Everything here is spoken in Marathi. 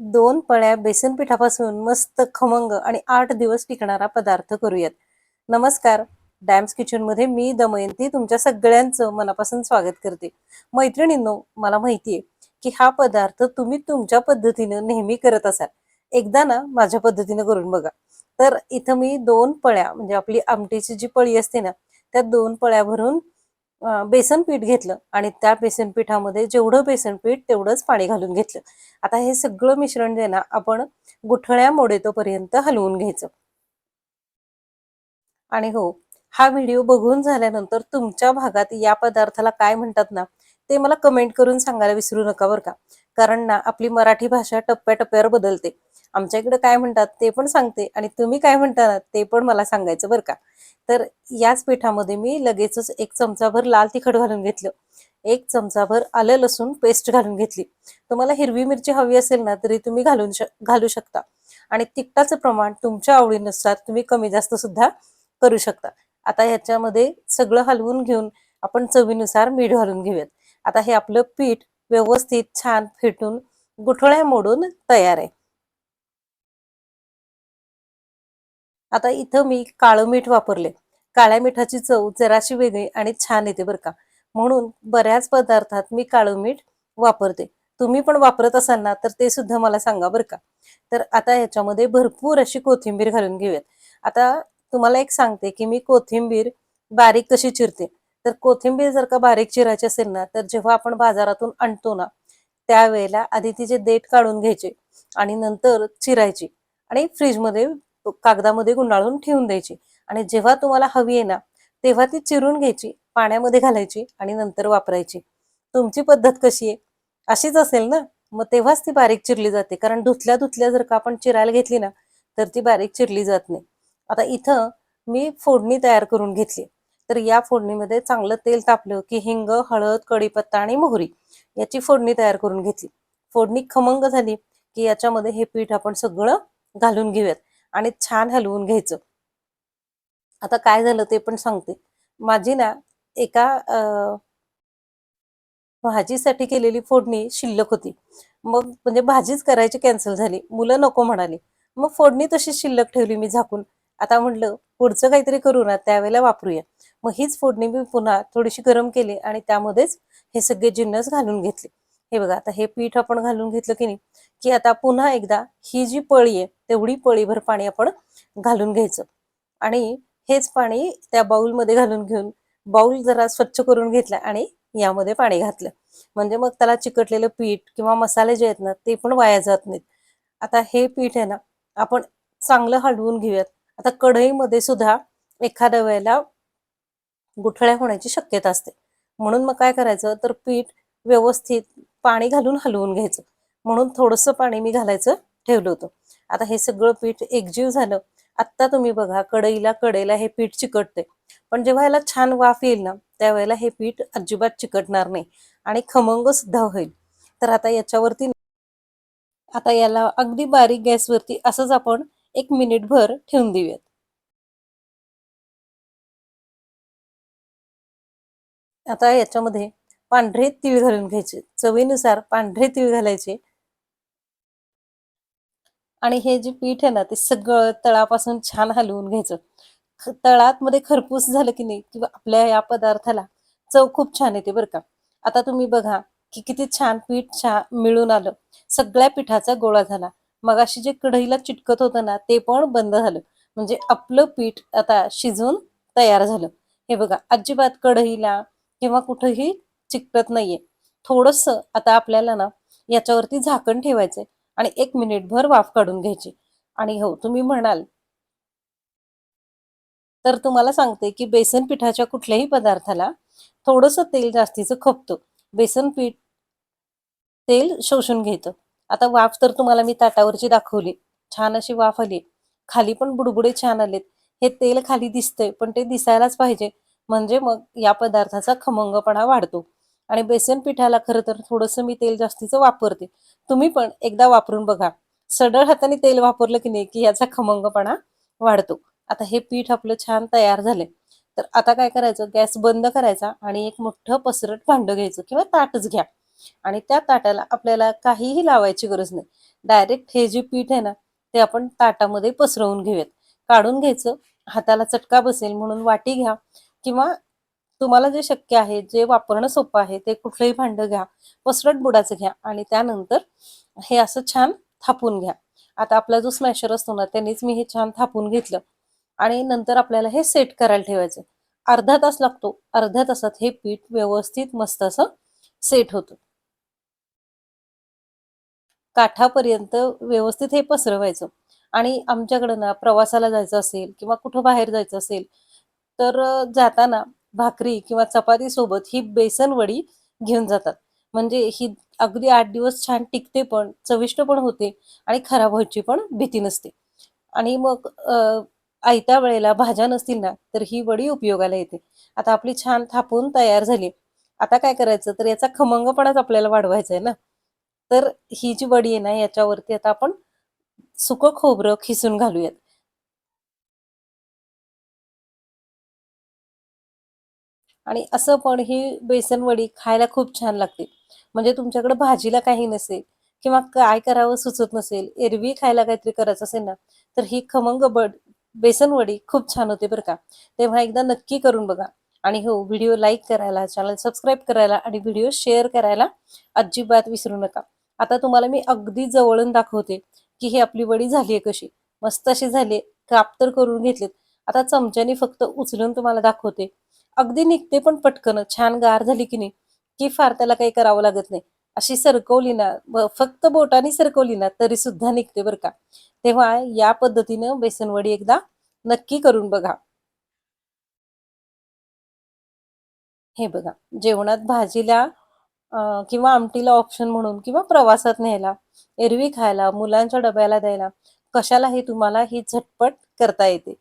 दोन पळ्या बेसन पिठापासून मस्त खमंग आणि आठ दिवस टिकणारा पदार्थ करूयात. नमस्कार. डॅम्स किचनमध्ये मी दमयंती तुमच्या सगळ्यांचं मनापासून स्वागत करते. मैत्रिणींनो मला माहितीये की हा पदार्थ तुम्ही तुमच्या पद्धतीनं नेहमी करत असाल. एकदा ना माझ्या पद्धतीनं करून बघा. तर इथं मी दोन पळ्या म्हणजे आपली आमटीची जी पळी असते ना त्या दोन पळ्या भरून बेसन पीठ घेतलं आणि त्या बेसन पिठामध्ये जेवढं बेसन पीठ तेवढंच पाणी घालून घेतलं. आता हे सगळं मिश्रण जे ना आपण गुठळ्या मोडेतोपर्यंत हलवून घ्यायचं. आणि हो हा व्हिडिओ बघून झाल्यानंतर तुमच्या भागात या पदार्थाला काय म्हणतात ना ते मला कमेंट करून सांगायला विसरू नका बरं का. कारण ना आपली मराठी भाषा टप्प्याटप्प्यावर बदलते. आमच्या इकडे काय म्हणतात ते पण सांगते आणि तुम्ही काय म्हणता ना ते पण मला सांगायचं बरं का. तर याच पिठामध्ये मी लगेचच एक चमचाभर लाल तिखट घालून घेतलं. एक चमचाभर आलं लसूण पेस्ट घालून घेतली. तुम्हाला हिरवी मिरची हवी असेल ना तरी तुम्ही घालून श घालू शकता. आणि तिखटाचं प्रमाण तुमच्या आवडीनुसार तुम्ही कमी जास्त सुद्धा करू शकता. आता ह्याच्यामध्ये सगळं हलवून घेऊन आपण चवीनुसार मीठ घालून घेऊयात. आता हे आपलं पीठ व्यवस्थित छान फेटून गुठळ्या मोडून तयार आहे. आता इथं मी काळं मीठ वापरले. काळ्या मिठाची चव जराशी वेगळी आणि छान येते बरं का. म्हणून बऱ्याच पदार्थात मी काळं मीठ वापरते. तुम्ही पण वापरत असाल ना तर ते सुद्धा मला सांगा बरं का. तर आता ह्याच्यामध्ये भरपूर अशी कोथिंबीर घालून घेऊयात. आता तुम्हाला एक सांगते की मी कोथिंबीर बारीक कशी चिरते. तर कोथिंबीर जर का बारीक चिरायची असेल ना तर जेव्हा आपण बाजारातून आणतो ना त्यावेळेला आधी तिचे देठ काढून घ्यायचे आणि नंतर चिरायची आणि फ्रीजमध्ये कागदामध्ये गुंडाळून ठेवून द्यायची. आणि जेव्हा तुम्हाला हवी आहे ना तेव्हा ती चिरून घ्यायची पाण्यामध्ये घालायची आणि नंतर वापरायची. तुमची पद्धत कशी आहे? अशीच असेल ना? मग तेव्हाच ती बारीक चिरली जाते. कारण धुतल्या धुतल्या जर का आपण चिरायला घेतली ना तर ती बारीक चिरली जात नाही. आता इथं मी फोडणी तयार करून घेतली. तर या फोडणीमध्ये चांगलं तेल तापलं की हिंग हळद कढीपत्ता आणि मोहरी याची फोडणी तयार करून घेतली. फोडणी खमंग झाली की याच्यामध्ये हे पीठ आपण सगळं घालून घेऊयात आणि छान हलवून घ्यायचं. आता काय झालं ते पण सांगते. माझी ना एका भाजीसाठी केलेली फोडणी शिल्लक होती. मग म्हणजे भाजीच करायची कॅन्सल झाली. मुलं नको म्हणाली. मग फोडणी तशी शिल्लक ठेवली मी झाकून. आता म्हटलं पुढचं काहीतरी करू ना त्यावेळेला वापरूया. मग हीच फोडणी मी पुन्हा थोडीशी गरम केली आणि त्यामध्येच हे सगळे जिन्नस घालून घेतले. हे बघा आता हे पीठ आपण घालून घेतलं की नाही की आता पुन्हा एकदा ही जी पळी आहे तेवढी पळीभर पाणी आपण घालून घ्यायचं. आणि हेच पाणी त्या बाऊलमध्ये घालून घेऊन बाऊल जरा स्वच्छ करून घेतला आणि यामध्ये पाणी घातलं. म्हणजे मग त्याला चिकटलेलं पीठ किंवा मसाले जे आहेत ना ते पण वाया जात नाहीत. आता हे पीठ आहे ना आपण चांगलं हलवून घेऊयात. आता कढईमध्ये सुद्धा एखाद्या वेळेला गुठळ्या होण्याची शक्यता असते. म्हणून मग काय करायचं? तर पीठ व्यवस्थित पाणी घालून हलवून घ्यायचं. म्हणून थोडंसं पाणी मी घालायचं ठेवलं होतं. आता हे सगळं पीठ एकजीव झालं. आत्ता तुम्ही बघा कढईला कडेला हे पीठ चिकटते पण जेव्हा याला छान वाफ येईल ना त्यावेळेला हे पीठ अजिबात चिकटणार नाही आणि खमंग सुद्धा होईल. तर आता याच्यावरती आता याला अगदी बारीक गॅसवरती असंच आपण एक मिनिटभर ठेवून देऊयात. आता याच्यामध्ये पांढरे तीळ घालून घ्यायचे. चवीनुसार पांढरे तीळ घालायचे. आणि हे जे पीठ आहे ना ते सगळं तळापासून छान हलवून घ्यायचं. तळात मध्ये खरपूस झालं की नाही किंवा आपल्या या पदार्थाला चव खूप छान येते बरं का. आता तुम्ही बघा की किती छान पीठ छान मिळून आलं. सगळ्या पिठाचा गोळा झाला. मग अशी जे कढईला चिटकत होतं ना ते पण बंद झालं. म्हणजे आपलं पीठ आता शिजून तयार झालं. हे बघा अजिबात कढईला किंवा कुठंही चिकटत नाहीये. थोडस आता आपल्याला ना याच्यावरती झाकण ठेवायचंय आणि एक मिनिटभर वाफ काढून घ्यायची. आणि हो तुम्ही म्हणाल. तर तुम्हाला सांगते की बेसन पिठाच्या कुठल्याही पदार्थाला थोडंसं तेल जास्तीचं खपतं. बेसन पीठ तेल शोषून घेतं. आता वाफ तर तुम्हाला मी ताटावरची दाखवली. छान अशी वाफ आली. खाली पण बुडबुडे छान आलेत. हे तेल खाली दिसतंय पण ते दिसायलाच पाहिजे. म्हणजे मग या पदार्थाचा खमंगपणा वाढतो. आणि बेसन पिठाला खरं तर थोडंसं मी तेल जास्तीचं वापरते. तुम्ही पण एकदा वापरून बघा. सडळ हाताने तेल वापरलं की नाही की याचा खमंगपणा वाढतो. आता हे पीठ आपलं छान तयार झालंय. तर आता काय करायचं? गॅस बंद करायचा आणि एक मोठं पसरट भांडं घ्यायचं किंवा ताटच घ्या. आणि त्या ताटाला आपल्याला काहीही लावायची गरज नाही. डायरेक्ट हे जे पीठ आहे ना ते आपण ताटामध्ये पसरवून घेऊयात. काढून घ्यायचं हाताला चटका बसेल म्हणून वाटी घ्या किंवा तुम्हाला जे शक्य आहे जे वापरणं सोपं आहे ते कुठलंही भांडं घ्या पसरट बुडाचं घ्या आणि त्यानंतर हे असं छान थापून घ्या. आता आपला जो स्मॅशर असतो ना त्यांनीच मी हे छान थापून घेतलं आणि नंतर आपल्याला हे सेट करायला ठेवायचं. अर्धा तास लागतो अर्ध्या तासात हे पीठ व्यवस्थित मस्त असं सेट होतं. काठापर्यंत व्यवस्थित हे पसरवायचं. आणि आमच्याकडं ना प्रवासाला जायचं असेल किंवा कुठं बाहेर जायचं असेल तर जाताना भाकरी किंवा चपाती सोबत ही बेसन वडी घेऊन जातात. म्हणजे ही अगदी आठ दिवस छान टिकते पण चविष्ट पण होते आणि खराब व्हायची पण भीती नसते. आणि मग आयत्या वेळेला भाज्या नसतील ना तर ही वडी उपयोगाला येते. आता आपली छान थापून तयार झाली. आता काय करायचं? तर याचा खमंगपणाच आपल्याला वाढवायचा आहे ना. तर ही जी वडी आहे ना याच्यावरती आता आपण सुकं खोबरं खिसून घालूयात. आणि असं पण ही बेसन वडी खायला खूप छान लागते. म्हणजे तुमच्याकडे भाजीला काही नसेल किंवा काय करावं सुचत नसेल एरवी खायला काहीतरी करायचं असेल ना तर ही खमंग बड बेसन वडी खूप छान होते बरं का. तेव्हा एकदा नक्की करून बघा. आणि हो व्हिडिओ लाईक करायला चॅनल सबस्क्राईब करायला आणि व्हिडिओ शेअर करायला अजिबात विसरू नका. आता तुम्हाला मी अगदी जवळून दाखवते की ही आपली वडी झाली आहे कशी. मस्त अशी झाली काप तर करून घेतलेत. आता चमच्याने फक्त उचलून तुम्हाला दाखवते. अगदी निघते पण पटकन. छान गार झाली की नाही की फार त्याला काही करावं लागत नाही. अशी सरकवली ना फक्त बोटाने सरकवली ना तरी सुद्धा निघते बरं का. तेव्हा या पद्धतीनं बेसनवडी एकदा नक्की करून बघा. हे बघा जेवणात भाजीला किंवा आमटीला ऑप्शन म्हणून किंवा प्रवासात न्यायला एरवी खायला मुलांच्या डब्याला द्यायला कशालाही तुम्हाला ही झटपट करता येते.